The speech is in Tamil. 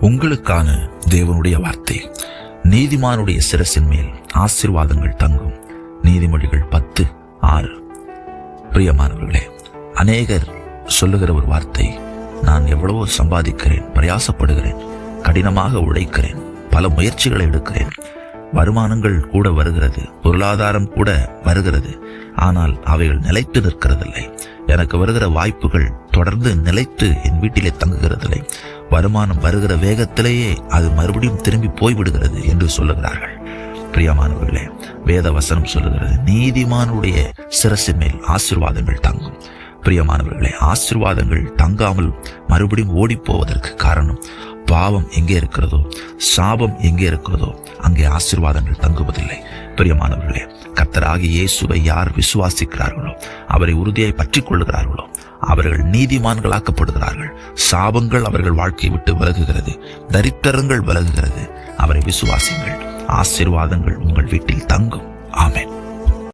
உங்களுக்கான தேவனுடைய வார்த்தை. நீதிமானுடைய சிரசின் மேல் ஆசீர்வாதங்கள் தங்கும். நீதிமொழிகள் பத்து ஆறு. பிரியமானவர்களே அநேகர் சொல்லுகிற ஒரு வார்த்தை நான் எவ்வளவோ சம்பாதிக்கிறேன் பிரயாசப்படுகிறேன் கடினமாக உழைக்கிறேன் பல முயற்சிகளை எடுக்கிறேன். வருமானங்கள் கூட வருகிறது பொருளாதாரம் கூட வருகிறது ஆனால் அவைகள் நிலைத்து நிற்கிறதில்லை. எனக்கு வருகிற வாய்ப்புகள் தொடர்ந்து நிலைத்து என் வீட்டிலே தங்குகிறதில்லை. வருமானம் வருகிற வேகத்திலேயே அது மறுபடியும் திரும்பி போய்விடுகிறது என்று சொல்லுகிறார்கள். பிரியமானவர்களே வேத வசனம் சொல்லுகிறது நீதிமானுடைய சிரசின் மேல் ஆசிர்வாதங்கள் தங்கும். பிரியமானவர்களே ஆசிர்வாதங்கள் தங்காமல் மறுபடியும் ஓடிப் போவதற்கு காரணம் பாவம் எங்கே இருக்கிறதோ சாபம் எங்கே இருக்கிறதோ அங்கே ஆசீர்வாதங்கள் தங்குவதில்லை. பிரியமானவர்களே கர்த்தராகி இயேசுவை யார் விசுவாசிக்கிறார்களோ அவரை உறுதியை பற்றிக் கொள்ளுகிறார்களோ அவர்கள் நீதிமான்களாக்கப்படுகிறார்கள். சாபங்கள் அவர்கள் வாழ்க்கையை விட்டு விலகுகிறது. தரித்திரங்கள் விலகுகிறது. அவரை விசுவாசிங்கள் ஆசீர்வாதங்கள் உங்கள் வீட்டில் தங்கும். ஆமேன்.